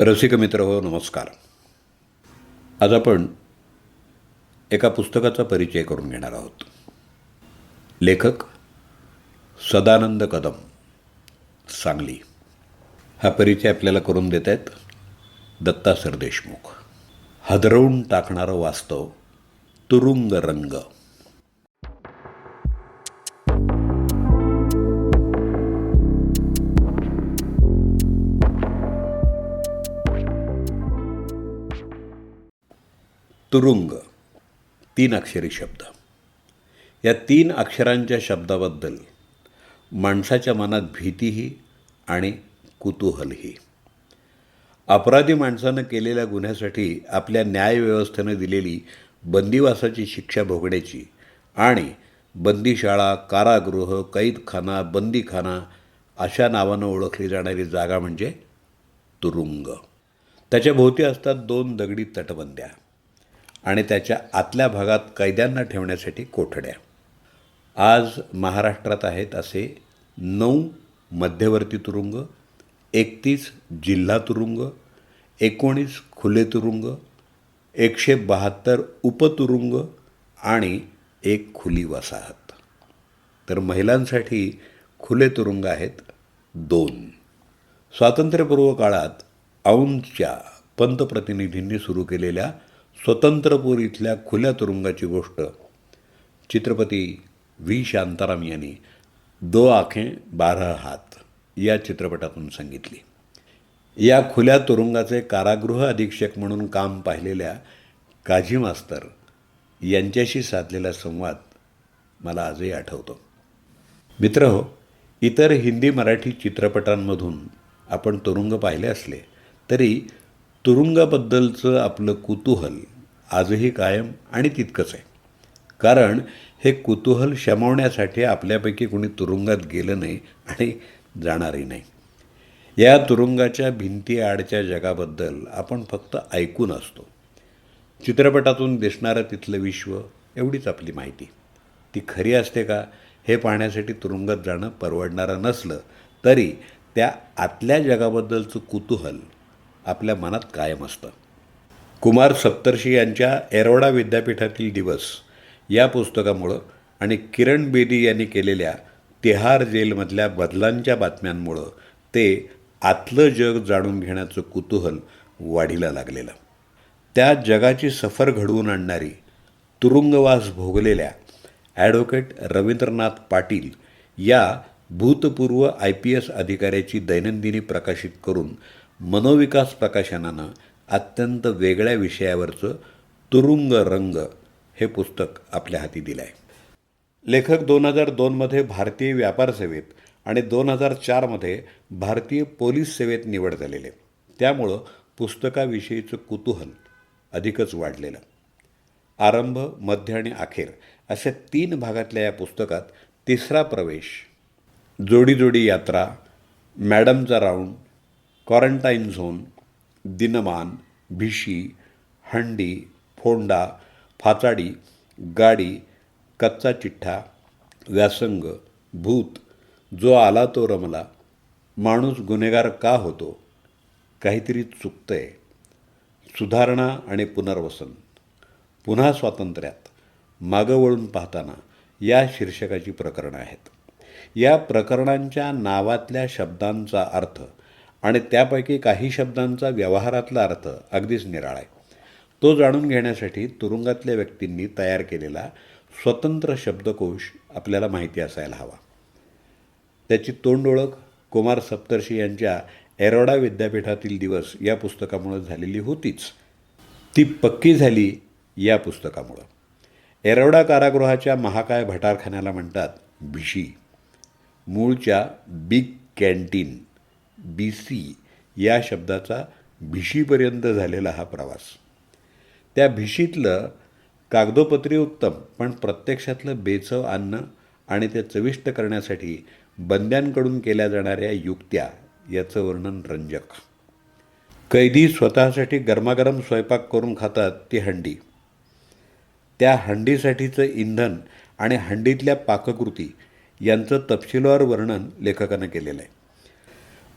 रसिक मित्र हो नमस्कार. आज आपण एका पुस्तकाचा परिचय करून घेणार आहोत. लेखक सदानंद कदम सांगली. हा परिचय आपल्याला करून देत आहेत दत्ता सरदेशमुख हदरवून टाकणारं वास्तव तुरुंग रंग तुरुंग. तीन अक्षरी शब्द. या तीन अक्षरांच्या शब्दाबद्दल माणसाच्या मनात भीतीही आणि कुतूहलही. अपराधी माणसानं केलेल्या गुन्ह्यासाठी आपल्या न्यायव्यवस्थेनं दिलेली बंदिवासाची शिक्षा भोगण्याची आणि बंदीशाळा कारागृह कैदखाना बंदीखाना अशा नावानं ओळखली जाणारी जागा म्हणजे तुरुंग. त्याच्या भोवती असतात दोन दगडी तटबंद्या. आणि त्याच्या आतल्या भागात कैद्यांना ठेवण्यासाठी कोठड्या. आज महाराष्ट्रात आहेत असे नऊ मध्यवर्ती तुरुंग एकतीस जिल्हा तुरुंग एकोणीस खुले तुरुंग एकशे बहात्तर उपतुरुंग आणि एक खुली वसाहत. तर महिलांसाठी खुले तुरुंग आहेत दोन. स्वातंत्र्यपूर्व काळात औंधच्या पंतप्रतिनिधींनी सुरू केलेल्या स्वतंत्रपूर इथल्या खुल्या तुरुंगाची गोष्ट. चित्रपती व्ही. शांताराम यांनी दो आखे बारा हात या चित्रपटातून सांगितली. या खुल्या तुरुंगाचे कारागृह अधीक्षक म्हणून काम पाहिलेल्या काझी मास्तर यांच्याशी साधलेला संवाद मला आजही आठवतो. मित्र हो इतर हिंदी मराठी चित्रपटांमधून आपण तुरुंग पाहिले असले तरी तुरुंगाबद्दलचं आपलं कुतूहल आजही कायम आणि तितकंच आहे. कारण हे कुतूहल शमवण्यासाठी आपल्यापैकी कोणी तुरुंगात गेलं नाही आणि जाणारही नाही. या तुरुंगाच्या भिंती आडच्या जगाबद्दल आपण फक्त ऐकून असतो. चित्रपटातून दिसणारं तिथलं विश्व एवढीच आपली माहिती. ती खरी असते का? हे पाहण्यासाठी तुरुंगात जाणं परवडणारं नसलं तरी त्या आतल्या जगाबद्दलचं कुतूहल आपल्या मनात कायम असतं. कुमार सप्तर्षी यांच्या एरोडा विद्यापीठातील दिवस या पुस्तकामुळं आणि किरण बेदी यांनी केलेल्या तिहार जेलमधल्या बदलांच्या बातम्यांमुळं ते आतलं जग जाणून घेण्याचं कुतूहल वाढीला लागलेलं. त्या जगाची सफर घडवून आणणारी तुरुंगवास भोगलेल्या ॲडव्होकेट रवींद्रनाथ पाटील या भूतपूर्व आय पी एस अधिकाऱ्याची दैनंदिनी प्रकाशित करून मनोविकास प्रकाशनानं अत्यंत वेगळ्या विषयावरचं तुरुंग रंग हे पुस्तक आपल्या हाती दिलं आहे लेखक दोन हजार दोनमध्ये भारतीय व्यापार सेवेत आणि दोन हजार चारमध्ये भारतीय पोलीस सेवेत निवड झालेले. त्यामुळं पुस्तकाविषयीचं कुतूहल अधिकच वाढलेलं. आरंभ मध्य आणि अखेर अशा तीन भागातल्या या पुस्तकात तिसरा प्रवेश जोडी जोडी यात्रा मॅडमचा राऊंड क्वारंटाईन झोन दिनमान भिशी हंडी फोंडा फाचाडी गाडी कच्चा चिठ्ठा व्यासंग भूत जो आला तो रमला. माणूस गुन्हेगार का होतो? काहीतरी चुकतंय. सुधारणा आणि पुनर्वसन. पुन्हा स्वातंत्र्यात. मागं वळून पाहताना या शीर्षकाची प्रकरणं आहेत. या प्रकरणांच्या नावातल्या शब्दांचा अर्थ आणि त्यापैकी काही शब्दांचा व्यवहारातला अर्थ अगदीच निराळा आहे. तो जाणून घेण्यासाठी तुरुंगातल्या व्यक्तींनी तयार केलेला स्वतंत्र शब्दकोश आपल्याला माहिती असायला हवा. त्याची तोंड ओळख कुमार सप्तर्षी यांच्या एरोडा विद्यापीठातील दिवस या पुस्तकामुळं झालेली होतीच. ती पक्की झाली या पुस्तकामुळं. एरोडा कारागृहाच्या महाकाय भटारखान्याला म्हणतात भिशी. मूळच्या बिग कॅन्टीन बी सी या शब्दाचा भिशीपर्यंत झालेला हा प्रवास. त्या भिशीतलं कागदोपत्री उत्तम पण प्रत्यक्षातलं बेचव अन्न आणि ते चविष्ट करण्यासाठी बंद्यांकडून केल्या जाणाऱ्या युक्त्या याचं वर्णन रंजक. कैदी स्वतःसाठी गरमागरम स्वयंपाक करून खातात ती हंडी. त्या हंडीसाठीचं इंधन आणि हंडीतल्या पाककृती यांचं तपशीलवार वर्णन लेखकानं केलेलं आहे.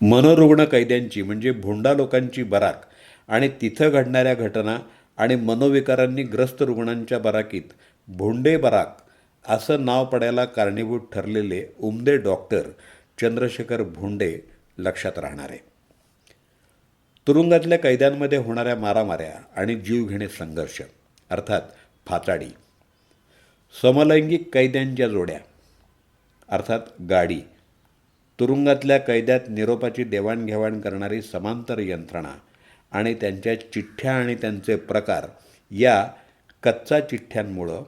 मनोरुग्ण कैद्यांची म्हणजे भोंडा लोकांची बराक आणि तिथं घडणाऱ्या घटना आणि मनोविकारांनी ग्रस्त रुग्णांच्या बराकीत भोंडे बराक असं नाव पडायला कारणीभूत ठरलेले उमदे डॉक्टर चंद्रशेखर भोंडे लक्षात राहणार आहे. तुरुंगातल्या कैद्यांमध्ये होणाऱ्या मारामाऱ्या आणि जीवघेणे संघर्ष अर्थात फाचाडी. समलैंगिक कैद्यांच्या जोड्या अर्थात गाडी तुरुंगातल्या कैद्यात निरोपाची देवाणघेवाण करणारी समांतर यंत्रणा आणि त्यांच्या चिठ्ठ्या आणि त्यांचे प्रकार या कच्चा चिठ्ठ्यांमुळं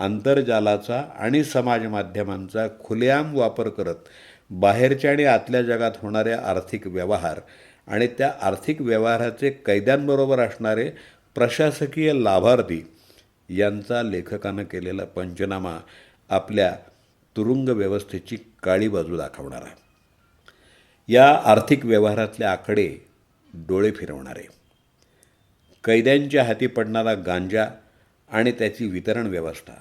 आंतरजालाचा आणि समाज माध्यमांचा खुलेआम वापर करत बाहेरच्या आणि आतल्या जगात होणारे आर्थिक व्यवहार आणि त्या आर्थिक व्यवहाराचे कैद्यांबरोबर असणारे प्रशासकीय लाभार्थी यांचा लेखकानं केलेला पंचनामा आपल्या तुरुंग व्यवस्थेची काळी बाजू दाखवणारा या आर्थिक व्यवहारातले आकडे डोळे फिरवणारे. कैद्यांच्या हाती पडणारा गांजा आणि त्याची वितरण व्यवस्था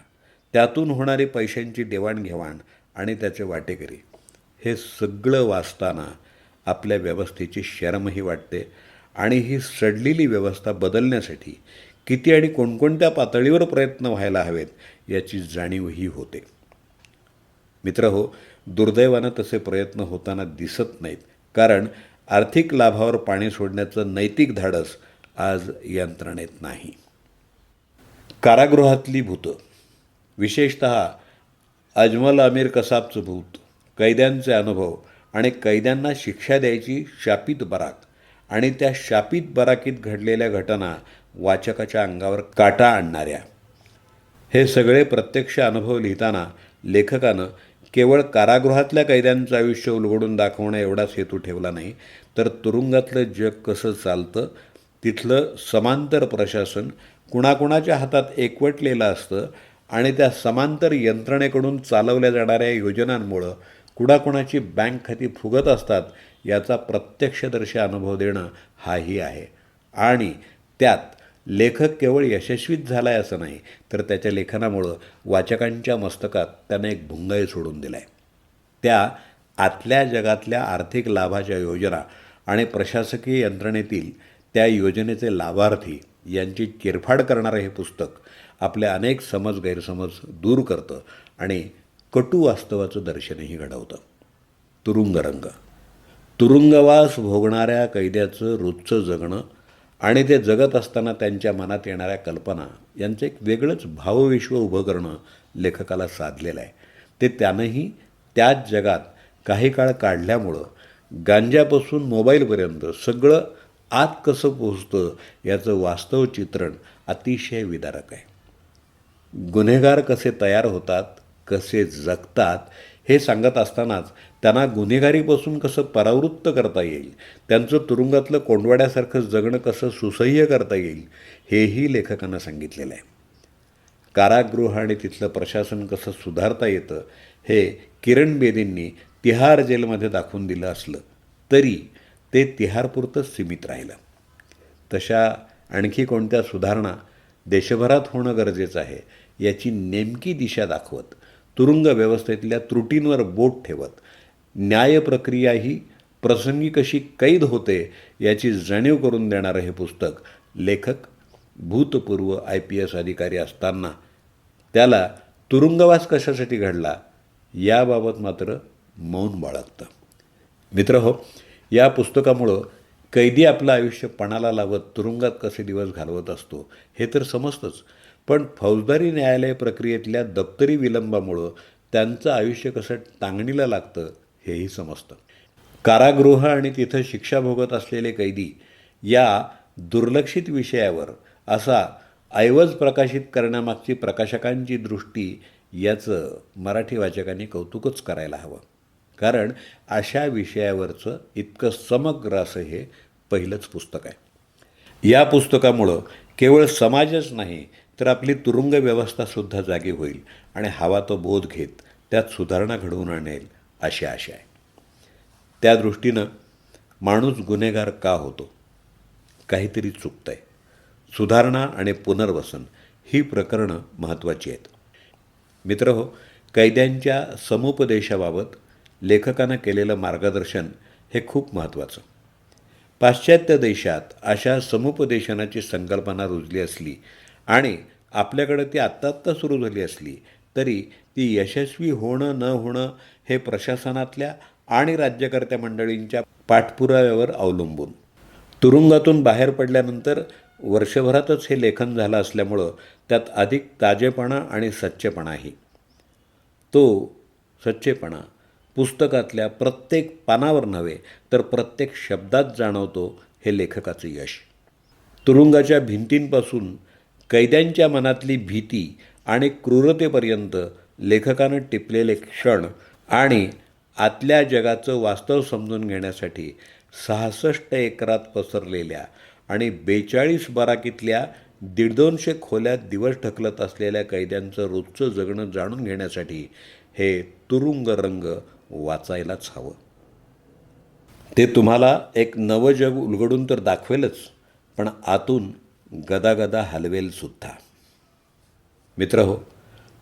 त्यातून होणारी पैशांची देवाणघेवाण आणि त्याचे वाटेकरी हे सगळं वाचताना आपल्या व्यवस्थेची शरमही वाटते आणि ही सडलेली व्यवस्था बदलण्यासाठी किती आणि कोणकोणत्या पातळीवर प्रयत्न व्हायला हवेत याची जाणीवही होते. मित्र हो दुर्दैवानं तसे प्रयत्न होताना दिसत नाहीत. कारण आर्थिक लाभावर पाणी सोडण्याचं नैतिक धाडस आज यंत्रणेत नाही. कारागृहातली भूतं विशेषत अजमल अमीर कसाबचं भूत कैद्यांचे अनुभव आणि कैद्यांना शिक्षा द्यायची शापित बराक आणि त्या शापित बराकीत घडलेल्या घटना वाचकाच्या अंगावर काटा आणणाऱ्या. हे सगळे प्रत्यक्ष अनुभव लिहिताना लेखकानं केवळ कारागृहातल्या कैद्यांचं आयुष्य उलगडून दाखवणं एवढाच हेतू ठेवला नाही. तर तुरुंगातलं जग कसं चालतं? तिथलं समांतर प्रशासन कुणाकुणाच्या हातात एकवटलेलं असतं आणि त्या समांतर यंत्रणेकडून चालवल्या जाणाऱ्या योजनांमुळं कुणाकुणाची बँक खाती फुगत असतात याचा प्रत्यक्षदर्शी अनुभव देणं हाही आहे. आणि त्यात लेखक केवळ यशस्वीच झाला आहे असं नाही तर त्याच्या लेखनामुळं वाचकांच्या मस्तकात त्यानं एक भुंगाई सोडून दिला आहे त्या आतल्या जगातल्या आर्थिक लाभाच्या योजना आणि प्रशासकीय यंत्रणेतील त्या योजनेचे लाभार्थी यांची चिरफाड करणारं हे पुस्तक आपले अनेक समज गैरसमज दूर करतं आणि कटू वास्तवाचं दर्शनही घडवतं. तुरुंगरंग. तुरुंगवास भोगणाऱ्या कैद्याचं रोजचं जगणं आणि ते जगत असताना त्यांच्या मनात येणाऱ्या कल्पना यांचं एक वेगळंच भावविश्व उभं करणं लेखकाला साधलेलं आहे. ते त्यानंही त्याच जगात काही काळ काढल्यामुळं गांजापासून मोबाईलपर्यंत सगळं आत कसं पोचतं याचं वास्तव चित्रण अतिशय विदारक आहे. गुन्हेगार कसे तयार होतात कसे जगतात हे सांगत असतानाच त्यांना गुन्हेगारीपासून कसं परावृत्त करता येईल? त्यांचं तुरुंगातलं कोंडवाड्यासारखं जगणं कसं सुसह्य करता येईल? हेही लेखकानं सांगितलेलं आहे. कारागृह आणि तिथलं प्रशासन कसं सुधारता येतं हे किरण बेदींनी तिहार जेलमध्ये दाखवून दिलं असलं तरी ते तिहारपुरतंच सीमित राहिलं. तशा आणखी कोणत्या सुधारणा देशभरात होणं गरजेचं आहे याची नेमकी दिशा दाखवत तुरुंग व्यवस्थेतल्या त्रुटींवर बोट ठेवत न्यायप्रक्रिया ही प्रसंगी कशी कैद होते याची जाणीव करून देणारं हे पुस्तक. लेखक भूतपूर्व आय पी एस अधिकारी असताना त्याला तुरुंगवास कशासाठी घडला याबाबत मात्र मौन बाळगतं. मित्र हो या पुस्तकामुळं कैदी आपलं आयुष्य पणाला लावत तुरुंगात कसे दिवस घालवत असतो हे तर समजतंच. पण फौजदारी न्यायालय प्रक्रियेतल्या दप्तरी विलंबामुळं त्यांचं आयुष्य कसं टांगणीला लागतं हेही समजतं. कारागृह आणि तिथं शिक्षा भोगत असलेले कैदी या दुर्लक्षित विषयावर असा ऐवज प्रकाशित करण्यामागची प्रकाशकांची दृष्टी याचं मराठी वाचकांनी कौतुकच करायला हवं. कारण अशा विषयावरचं इतकं समग्र असं हे पहिलंच पुस्तक आहे. या पुस्तकामुळं केवळ समाजच नाही तर आपली तुरुंग व्यवस्थासुद्धा जागी होईल आणि हवा तो बोध घेत त्यात सुधारणा घडवून आणेल अशी आशा आहे. त्या दृष्टीनं माणूस गुन्हेगार का होतो? काहीतरी चुकतं आहे सुधारणा आणि पुनर्वसन ही प्रकरणं महत्त्वाची आहेत. मित्र हो कैद्यांच्या समुपदेशाबाबत लेखकानं केलेलं मार्गदर्शन हे खूप महत्त्वाचं. पाश्चात्य देशात अशा समुपदेशनाची संकल्पना रुजली असली आणि आपल्याकडे ती आत्ता आत्ता सुरू झाली असली तरी ती यशस्वी होणं न होणं हे प्रशासनातल्या आणि राज्यकर्त्या मंडळींच्या पाठपुराव्यावर अवलंबून. तुरुंगातून बाहेर पडल्यानंतर वर्षभरातच हे लेखन झालं असल्यामुळं त्यात अधिक ताजेपणा आणि सच्चेपणाही. तो सच्चेपणा पुस्तकातल्या प्रत्येक पानावर नव्हे तर प्रत्येक शब्दात जाणवतो हे लेखकाचं यश. तुरुंगाच्या भिंतींपासून कैद्यांच्या मनातली भीती आणि क्रूरतेपर्यंत लेखकानं टिपलेले क्षण आणि आतल्या जगाचं वास्तव समजून घेण्यासाठी सहासष्ट एकरात पसरलेल्या आणि बेचाळीस बराकीतल्या दीड दोनशे खोल्यात दिवस ढकलत असलेल्या कैद्यांचं रोजचं जगणं जाणून घेण्यासाठी हे तुरुंग रंग वाचायलाच हवं. ते तुम्हाला एक नवं जग उलगडून तर दाखवेलच पण आतून गदागदा हलवेलसुद्धा मित्र हो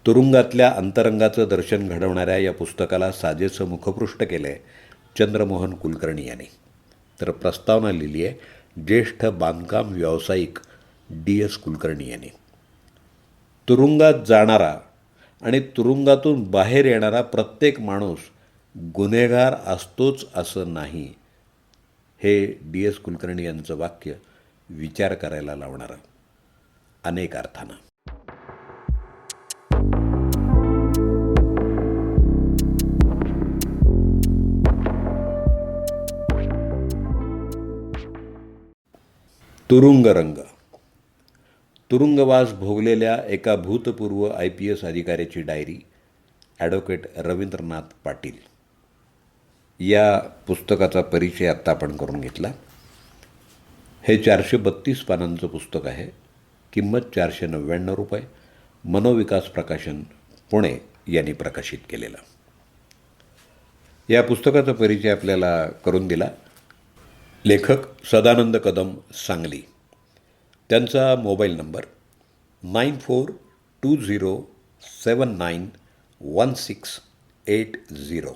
तुरुंगातल्या अंतरंगाचं दर्शन घडवणाऱ्या या पुस्तकाला साजेसं मुखपृष्ठ केलं आहे चंद्रमोहन कुलकर्णी यांनी. तर प्रस्तावना लिहिली आहे ज्येष्ठ बांधकाम व्यावसायिक डी एस कुलकर्णी यांनी. तुरुंगात जाणारा आणि तुरुंगातून बाहेर येणारा प्रत्येक माणूस गुन्हेगार असतोच असं नाही हे डी एस कुलकर्णी यांचं वाक्य विचार करायला लावणारं अनेक अर्थानं. तुरुंगरंग. तुरुंगवास भोगलेल्या एका भूतपूर्व आय पी एस अधिकाऱ्याची डायरी ॲडव्होकेट रवींद्रनाथ पाटील. या पुस्तकाचा परिचय आत्ता आपण करून घेतला. हे चारशे बत्तीस पानांचं पुस्तक आहे. किंमत चारशे नव्याण्णव रुपये. मनोविकास प्रकाशन पुणे यांनी प्रकाशित केलेलं. या पुस्तकाचा परिचय आपल्याला करून दिला. लेखक सदानंद कदम सांगली. त्यांचा mobile number nine four two zero seven nine one six eight zero.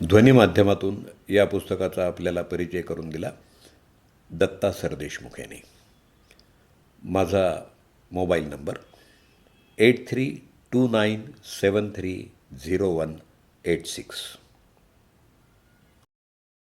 ध्वनिमाध्यमातून या पुस्तकाचा आपल्याला परिचय करून दिला दत्ता सरदेशमुख यांनी माझा mobile number eight three two nine seven three zero one eight six.